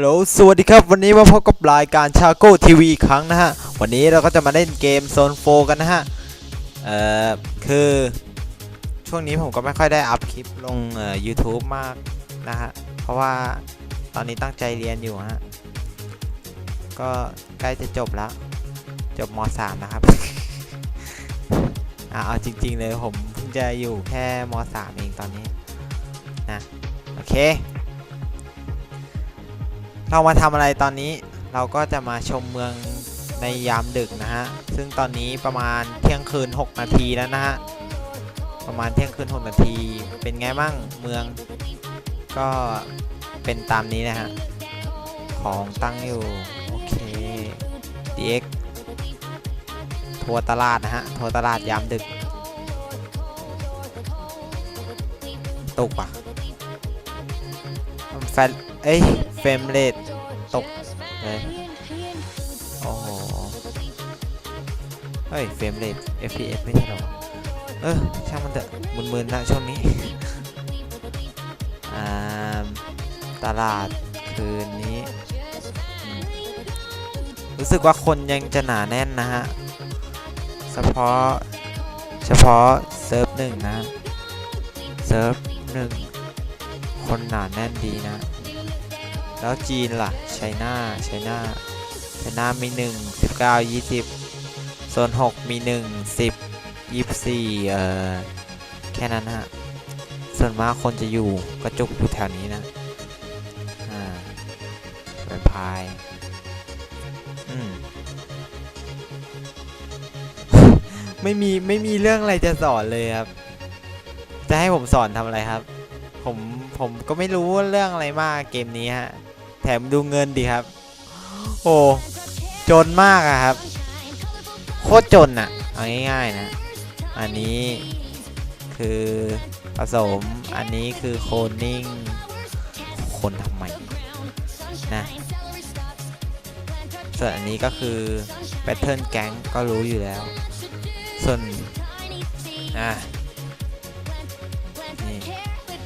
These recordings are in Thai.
ฮัลโหล สวัสดีครับ วันนี้มาพบกับรายการชาโก้ทีวีครั้งนะฮะ วันนี้เราก็จะมาเล่นเกมโซนโฟกันนะฮะ เอ่อ คือช่วงนี้ผมก็ไม่ค่อยได้อัพคลิปลงเอ่อ YouTube มากนะฮะ เพราะว่าตอนนี้ตั้งใจเรียนอยู่ฮะ ก็ใกล้จะจบแล้ว จบม .3 นะครับ อ่าเอาจริง ๆ เลยผมเพิ่งจะอยู่แค่ม .3 เองตอนนี้นะ โอเค เรามาทำอะไรตอนนี้เราก็จะมาชมเมืองในยามดึกนะฮะ ซึ่งตอนนี้ประมาณเที่ยงคืน 6 นาทีแล้วนะฮะ ประมาณเที่ยงคืน 6 นาที เป็นไงบ้างเมือง ก็เป็นตามนี้นะฮะ ของตั้งอยู่ โอเค DX ทัวร์ตลาดนะฮะ ทัวร์ตลาดยามดึก ตกปะแฟนเอ้ย เฟรมเรทตกเลยโอ้โหเฮ้ย เฟรมเรท FPS ไม่ใช่หรอ เออ ช่างมันเถอะมึนๆนะช่วงนี้ อ่า ตลาดคืนนี้ รู้สึกว่าคนยังจะหนาแน่นนะฮะ เฉพาะ เฉพาะเซิร์ฟหนึ่งนะ เซิร์ฟหนึ่งคนหนาแน่นดีนะ แล้วจีนล่ะไชน่าไชน่าไชน่ามี1 19 20โซน6มี1 10 24เอ่อแค่นั้นฮะส่วนมากคนจะอยู่กระจุกอยู่แถวนี้นะอ่าเป็นพายอืมไม่มีไม่มีเรื่องอะไรจะสอนเลยครับ จะให้ผมสอนทำอะไรครับ ผมผมก็ไม่รู้เรื่องอะไรมากเกมนี้ฮะ มดูเงินดีครับ โอ้จนมากอะครับ โคตรจนอะเอาง่ายๆนะ อันนี้คือผสม อันนี้คือโคนนิ่ง คนทำไมนะ ส่วนอันนี้ก็คือแพทเทิร์นแก๊งก็รู้อยู่แล้ว ส่วนอะนี่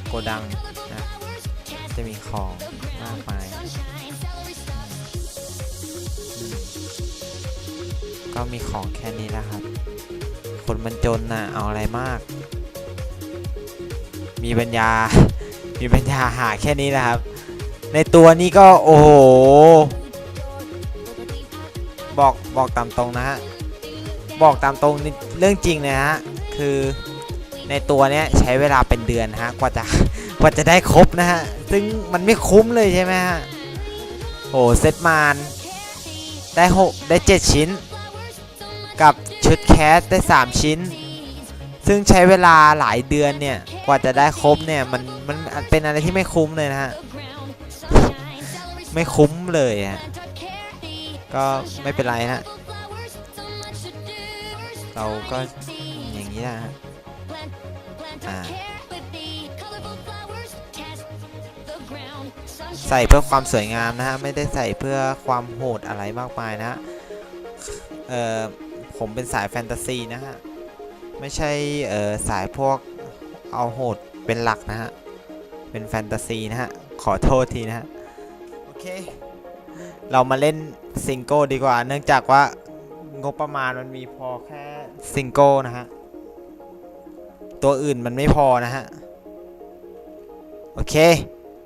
โกดังนะ จะมีของมากมาย ก็มีของแค่นี้นะครับ คนมันจนน่ะเอาอะไรมาก มีปัญญา มีปัญญาหาแค่นี้นะครับ ในตัวนี้ก็โอ้โห บอกบอกตามตรงนะฮะ บอกตามตรงนี่เรื่องจริงเลยฮะ คือในตัวเนี้ยใช้เวลาเป็นเดือนนะฮะ กว่าจะกว่าจะได้ครบนะฮะ ซึ่งมันไม่คุ้มเลยใช่ไหมฮะโอ้เซตมานได้หกได้เจ็ดชิ้น กับชุดแคสได้ 3 ชิ้น ซึ่งใช้เวลาหลายเดือนเนี่ย กว่าจะได้ครบเนี่ย มันมันเป็นอะไรที่ไม่คุ้มเลยนะฮะ ไม่คุ้มเลยฮะ ก็ไม่เป็นไรนะ เราก็อย่างนี้นะฮะอ่าใส่เพื่อความสวยงามนะฮะ ไม่ได้ใส่เพื่อความโหดอะไรมากมายนะ เอ่อ ผมเป็นสายแฟนตาซีนะฮะ ไม่ใช่เออสายพวกเอาโหดเป็นหลักนะฮะ เป็นแฟนตาซีนะฮะ ขอโทษทีนะฮะ โอเค เรามาเล่นซิงเกิลดีกว่า เนื่องจากว่างบประมาณมันมีพอแค่ซิงเกิลนะฮะ ตัวอื่นมันไม่พอนะฮะ โอเค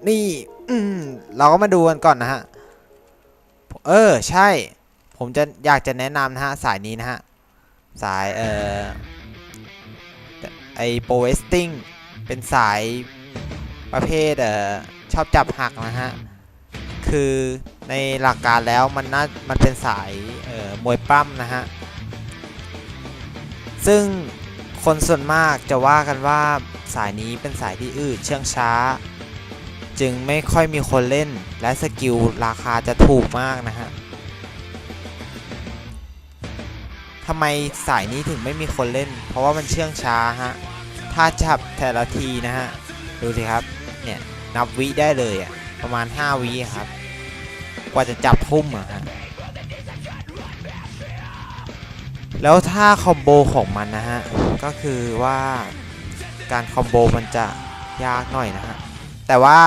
นี่เราก็มาดูกันก่อนนะฮะ เออ ใช่ ผมจะอยากจะแนะนำนะฮะ สายนี้นะฮะ สาย เอ่อ ไอโปรเวสติ้งเป็นสายประเภท เอ่อ ชอบจับหักนะฮะ คือในหลักการแล้วมันน่ามันเป็นสาย เอ่อ มวยปั้มนะฮะ ซึ่งคนส่วนมากจะว่ากันว่าสายนี้เป็นสายที่อืดเชื่องช้า จึงไม่ค่อยมีคนเล่นและสกิลราคาจะถูกมากนะฮะ ทำไมสายนี้ถึงไม่มีคนเล่น เพราะว่ามันเชื่องช้าฮะ ถ้าจับแต่ละทีนะฮะ ดูสิครับ เนี่ย นับวิได้เลยอะประมาณ 5วิครับ กว่าจะจับพุ่มอะฮะ แล้วถ้าคอมโบของมันนะฮะ ก็คือว่าการคอมโบมันจะยากหน่อยนะฮะ แต่ว่า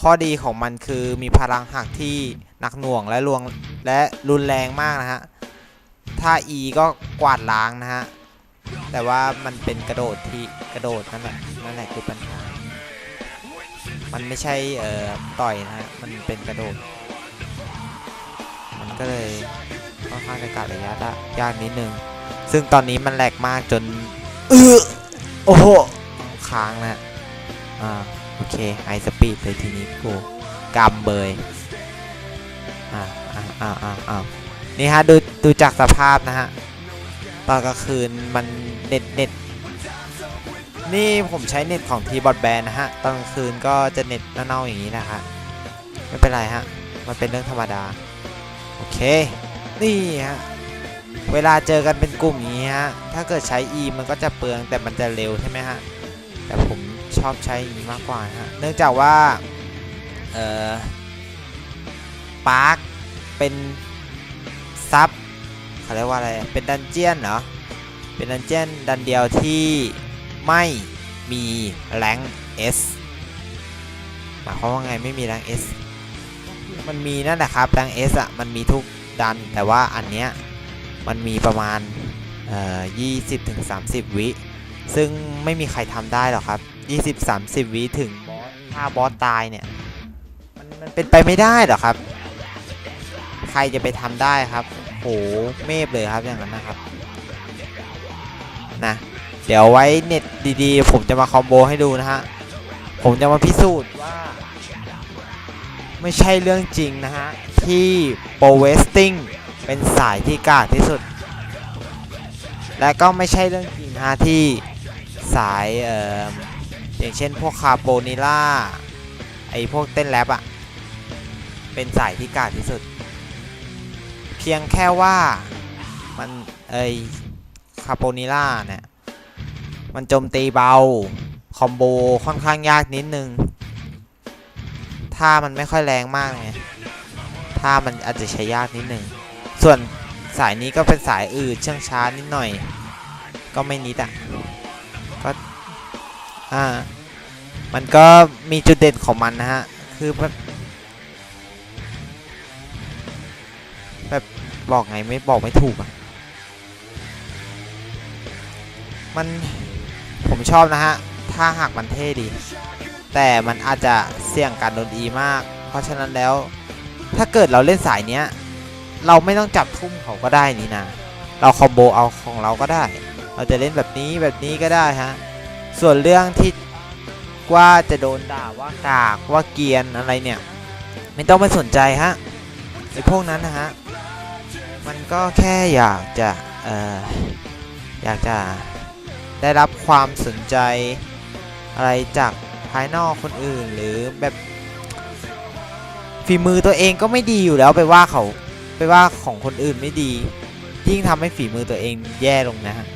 ข้อดีของมันคือมีพลังหักที่หนักหน่วงและรวงและรุนแรงมากนะฮะ ถ้า E ก็กวาดล้างนะฮะ แต่ว่ามันเป็นกระโดดที่กระโดดนั่นแหละนั่นแหละคือปัญหา มันไม่ใช่เอ่อต่อยนะฮะ มันเป็นกระโดด มันก็เลยค่อนข้างจะกัดระยะได้ยากนิดนึง ซึ่งตอนนี้มันแหลกมากจนเออโอ้โหค้างนะฮะอ่าโอเคไฮสปีดเลยทีนี้กูกำเบยอ่าอ่าอ่าอ่า นี่ฮะดูดูจากสภาพนะฮะตอนกลางคืนมันเน็ตเน็ตนี่ผมใช้เน็ตของทีบอดแบนนะฮะตอนกลางคืนก็จะเน็ตเน่าๆอย่างนี้นะฮะไม่เป็นไรฮะมันเป็นเรื่องธรรมดาโอเคนี่ฮะเวลาเจอกันเป็นกลุ่มอย่างนี้ฮะถ้าเกิดใช้ E มันก็จะเปลืองแต่มันจะเร็วใช่ไหมฮะแต่ผมชอบใช้อย่างนี้มากกว่าฮะเนื่องจากว่าเอ่อปาร์คเป็น ซับเขาเรียกว่าอะไร เป็นดันเจียนเหรอ เป็นดันเจียนดันเดียวที่ไม่มีแรงเอสหมายความว่าไงไม่มีแรงเอสมันมีนั่นแหละครับแรงเอสอะมันมีทุกดันแต่ว่าอันเนี้ยมันมีประมาณเอ่อ20ถึง30วิ ซึ่งไม่มีใครทำได้หรอกครับ20 30วิถึงบอสถ้าบอสตายเนี่ยมันมันเป็นไปไม่ได้หรอกครับ ใครจะไปทำได้ครับ โหเมฟเลยครับอย่างนั้นนะครับนะเดี๋ยวไว้เน็ตดีๆ ผมจะมาคอมโบให้ดูนะฮะ ผมจะมาพิสูจน์ว่า ไม่ใช่เรื่องจริงนะฮะ ที่โปรเวสติ้งเป็นสายที่กากที่สุด และก็ไม่ใช่เรื่องจริงนะฮะ ที่สายเอ่ออย่างเช่นพวกคาโบนิล่าไอพวกเต้นแรปอะเป็นสายที่กากที่สุด เพียงแค่ว่ามันเอคาโบนิล่าเนี่ย มันโจมตีเบา คอมโบค่อนข้างยากนิดนึง ถ้ามันไม่ค่อยแรงมากไงถ้ามันอาจจะใช้ยากนิดนึง ส่วนสายนี้ก็เป็นสายอืดเชื่องช้านิดหน่อย ก็ไม่นิดอะ ก็อ่า มันก็มีจุดเด่นของมันนะฮะ คือ บอกไงไม่บอกไม่ถูกอะ มันผมชอบนะฮะ ถ้าหากมันเท่ดี แต่มันอาจจะเสี่ยงการโดนอีมาก เพราะฉะนั้นแล้ว ถ้าเกิดเราเล่นสายเนี้ย เราไม่ต้องจับทุ่มเขาก็ได้นี่นะ เราคอมโบเอาของเราก็ได้ เราจะเล่นแบบนี้แบบนี้ก็ได้ฮะ ส่วนเรื่องที่ว่าจะโดนด่าว่ากากว่าเกียนอะไรเนี่ย ไม่ต้องไปสนใจฮะไอพวกนั้นนะฮะ มันก็แค่อยากจะเอ่ออยากจะได้รับความสนใจอะไรจากภายนอกคนอื่นหรือแบบฝีมือตัวเองก็ไม่ดีอยู่แล้วไปว่าเขาไปว่าของคนอื่นไม่ดี ยิ่งทำให้ฝีมือตัวเองแย่ลงนะฮะ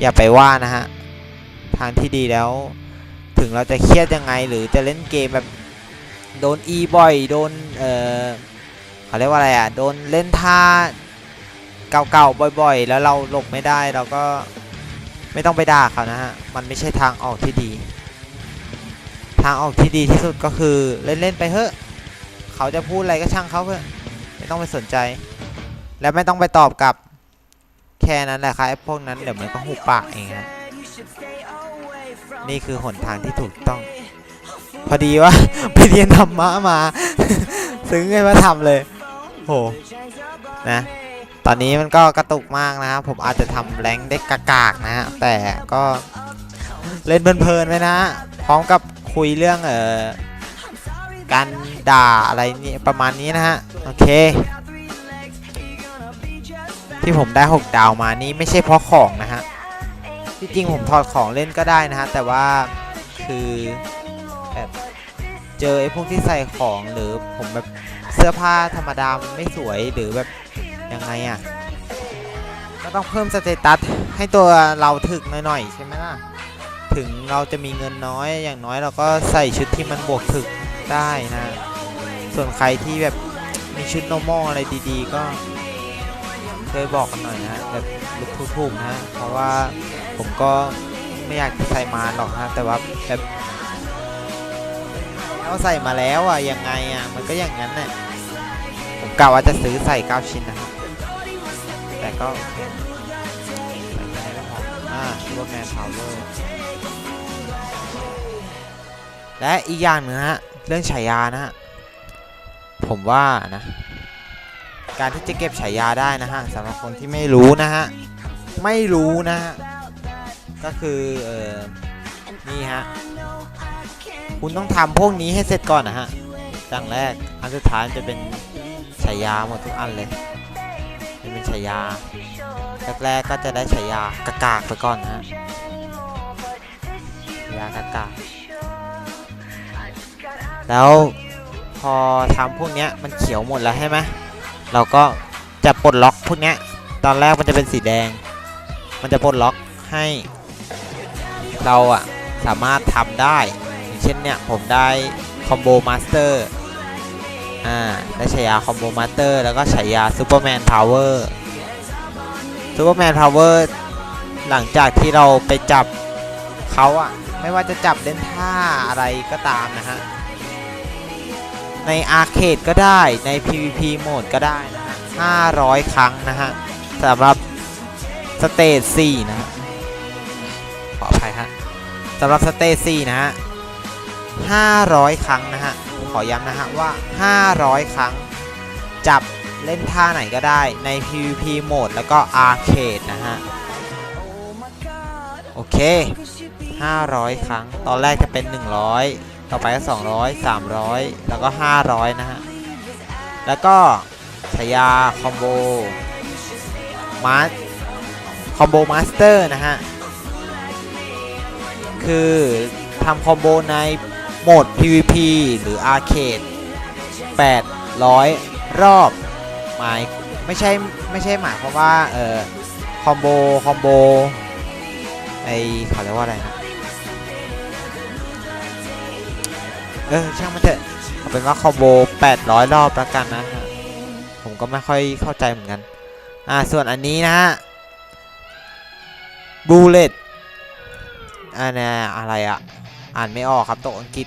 อย่าไปว่านะฮะทางที่ดีแล้ว ถึงเราจะเครียดยังไงหรือจะเล่นเกมแบบโดนอีบ่อยโดนเออเขาเรียกว่าอะไรอะโดนเล่นท่า เก่าๆบ่อยๆ แล้วเราหลบไม่ได้เราก็ไม่ต้องไปด่าเขานะฮะ มันไม่ใช่ทางออกที่ดี ทางออกที่ดีที่สุดก็คือเล่นๆไปเถอะ เขาจะพูดอะไรก็ช่างเขาเถอะ ไม่ต้องไปสนใจ และไม่ต้องไปตอบกลับ แค่นั้นแหละครับไอ้พวกนั้นเดี๋ยวมันก็หุบปากเองฮะ นี่คือหนทางที่ถูกต้อง พอดีว่า ไปเรียนธรรมะมา ซึ้งไงมาทำเลย โห นะ ตอนนี้มันก็กระตุกมากนะครับผมอาจจะทำแรงได้กากากๆนะฮะแต่ก็เล่นเพลินๆไปนะพร้อมกับคุยเรื่องเอ่อการด่าอะไรนี่ประมาณนี้นะฮะโอเค ที่ผมได้ 6 ดาวมานี่ไม่ใช่เพราะของนะฮะที่จริงผมถอดของเล่นก็ได้นะฮะแต่ว่าคือแบบเจอไอ้พวกที่ใส่ของหรือผมแบบเสื้อผ้าธรรมดามไม่สวยหรือแบบ ยังไงอะ่ะก็ต้องเพิ่มสเตตัสให้ตัวเราถึกหน่อยๆใช่ไหมล่ะถึงเราจะมีเงินน้อยอย่างน้อยเราก็ใส่ชุดที่มันบวกถึกได้นะ ส่วนใครที่แบบมีชุดโนมออะไรดีๆ ก็ช่วยบอกกันหน่อยนะแบบลุกถูกๆนะเพราะว่าผมก็ไม่อยากจะใส่มาหรอกนะแต่ว่าแบบแล้วใส่มาแล้วอะยังไงอะมันก็อย่างนั้นแหละผมกะว่าจะซื้อใส่9ชิ้นนะครับ ก็ใส่แค่นี้ก็พออ่าซูเปอร์แมนพาวเวอร์และอีกอย่างหนึ่งฮะเรื่องฉายานะฮะผมว่านะ การที่จะเก็บฉายาได้นะฮะสำหรับคนที่ไม่รู้นะฮะไม่รู้นะฮะก็คือเออนี่ฮะคุณต้องทำพวกนี้ให้เสร็จก่อนนะฮะดังแรกอันสุดท้ายจะเป็นฉายาหมดทุกอันเลย จะเป็นฉายาแรกๆก็จะได้ฉายากากากไปก่อนนะฮะฉายากากากแล้วพอทำพวกเนี้ยมันเขียวหมดแล้วใช่ไหมเราก็จะปลดล็อกพวกเนี้ยตอนแรกมันจะเป็นสีแดง มันจะปลดล็อกให้ เราอะสามารถทำได้ อย่างเช่นเนี่ยผมได้คอมโบมาสเตอร์ อ่าได้ฉายาคอมโบมาสเตอร์แล้วก็ฉายาซูเปอร์แมนพาวเวอร์ซูเปอร์แมนพาวเวอร์หลังจากที่เราไปจับเขาอะไม่ว่าจะจับเล่นท่าอะไรก็ตามนะฮะ ในอาร์เคดก็ได้ใน PVP โหมดก็ได้นะฮะ 500 ครั้งนะฮะสำหรับสเตจ4นะฮะขออภัยฮะสำหรับสเตจ4นะฮะ 500 ครั้งนะฮะ อย้ำนะฮะว่า 500 ครั้ง จับเล่นท่าไหนก็ได้ใน PVP โหมดแล้วก็อาร์เคดนะฮะ โอเค 500 ครั้ง ตอนแรกจะเป็น 100 ต่อไปก็ 200 300 แล้วก็ 500 นะฮะ แล้วก็ฉายาคอมโบมาสคอมโบมาสเตอร์นะฮะ คือทำคอมโบใน โหมด PVP หรืออาร์เคด800 รอบหมายไม่ใช่ไม่ใช่หมายความว่าเอ่อคอมโบคอมโบไอเขาเรียกว่าอะไรนะเออช่างมันเถอะเอาเป็นว่าคอมโบ800 รอบแล้วกันนะฮะผมก็ไม่ค่อยเข้าใจเหมือนกันอ่าส่วนอันนี้นะฮะบูเลตอันนี้อะไรอะ อ่านไม่ออกครับตัวอังกฤษ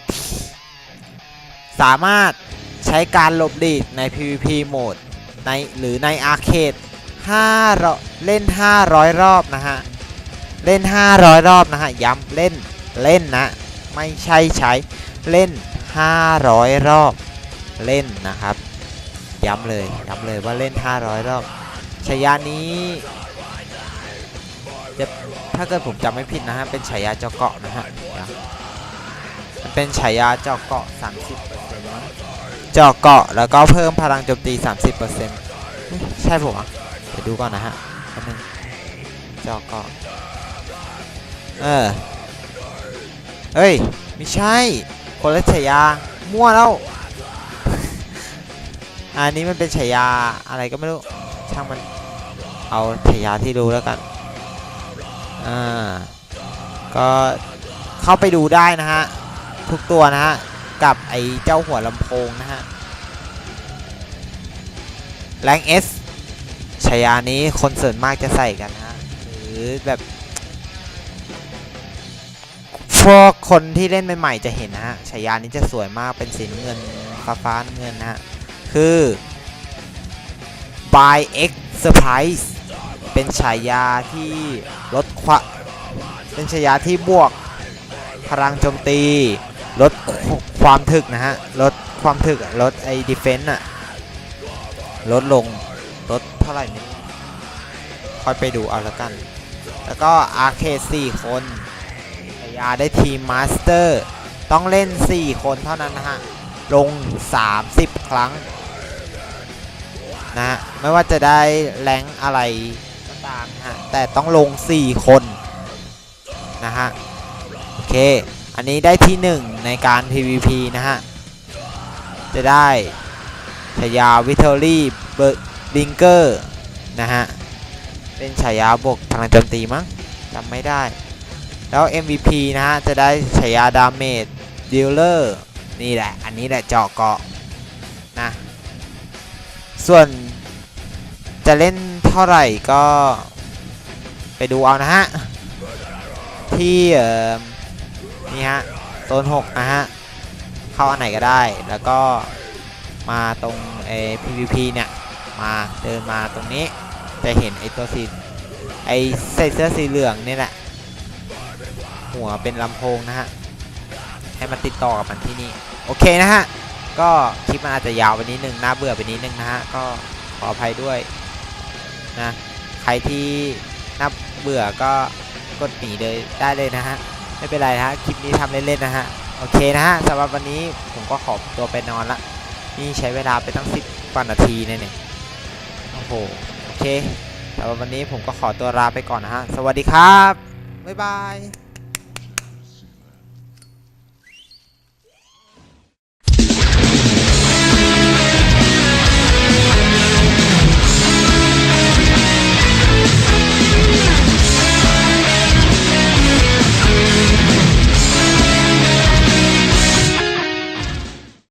สามารถใช้การหลบหลีกใน PVP โหมดในหรือในอาร์เคด5เล่น 500 รอบนะฮะ เล่น 500 รอบนะฮะ ย้ำเล่นเล่นนะ ไม่ใช่ใช้เล่น 500 รอบเล่นนะครับ ย้ำเลยย้ำเลยว่าเล่น 500 รอบฉายานี้ถ้าเกิดผมจำไม่ผิดนะฮะ เป็นฉายาเจ้าเกาะนะฮะ เป็นฉายาเจ้าเกาะ 30%มั้งเจาะเกาะแล้วก็เพิ่มพลังโจมตี 30%เอ๊ะใช่ผมอะเดี๋ยวดูก่อนนะฮะนึงเจาะเกาะ เออ เฮ้ย ไม่ใช่ คนละฉายา มั่วแล้ว อันนี้มันเป็นฉายาอะไรก็ไม่รู้ ช่างมัน เอาฉายาที่รู้แล้วกัน อ่า ก็เข้าไปดูได้นะฮะ ทุกตัวนะฮะ กับไอ้เจ้าหัวลำโพงนะฮะ แรงเอสฉายานี้คนส่วนมากจะใส่กันนะฮะ หรือแบบพวกคนที่เล่นใหม่ๆจะเห็นนะฮะฉายานี้จะสวยมากเป็นสีน้ำเงินฟ้าฟ้าน้ำเงินนะฮะ คือ by X Surprise เป็นฉายาที่ลดควาเป็นฉายาที่บวกพลังโจมตี ลดความถึกนะฮะ ลดความถึกลดไอ้ดีเฟนต์อะลดลง ลดเท่าไหร่นี่ค่อยไปดูเอาละกัน แล้วก็อาร์เคด4คนฉายาได้ทีมมาสเตอร์ ต้องเล่น 4 คนเท่านั้นนะฮะ ลง 30 ครั้งนะฮะ ไม่ว่าจะได้แรงอะไรก็ตามฮะ แต่ต้องลง 4 คนนะฮะ โอเค อันนี้ได้ที่ 1 ในการ PVP นะฮะ จะได้ฉายาวิทเทอรี่เบิงเกอร์นะฮะ เป็นฉายาบวกพลังโจมตีมั้งจำไม่ได้ แล้ว MVP นะฮะ จะได้ฉายาดาเมจดีลเลอร์นี่แหละ อันนี้แหละเจาะเกาะนะ ส่วนจะเล่นเท่าไหร่ก็ไปดูเอานะฮะ ที่เอ่อ นี่ฮะโซน6นะฮะเข้าอันไหนก็ได้แล้วก็มาตรงไอ้ PVP เนี่ยมาเดินมาตรงนี้จะเห็นไอ้ตัวสีไอ้ใส่เสื้อสีเหลืองนี่แหละหัวเป็นลำโพงนะฮะให้มันติดต่อกับมันที่นี่โอเคนะฮะก็คลิปมันอาจจะยาวไปนิดนึงน่าเบื่อไปนิดนึงนะฮะก็ขออภัยด้วยนะใครที่น่าเบื่อก็กดหนีเลยได้เลยนะฮะ ไม่เป็นไรนะฮะคลิปนี้ทำเล่นๆนะฮะโอเคนะฮะสำหรับวันนี้ผมก็ขอตัวไปนอนละนี่ใช้เวลาไปตั้งสิบกว่านาทีเนี่ยเนี่ยโอ้โหโอเคสำหรับวันนี้ผมก็ขอตัวลาไปก่อนนะฮะสวัสดีครับบ๊ายบาย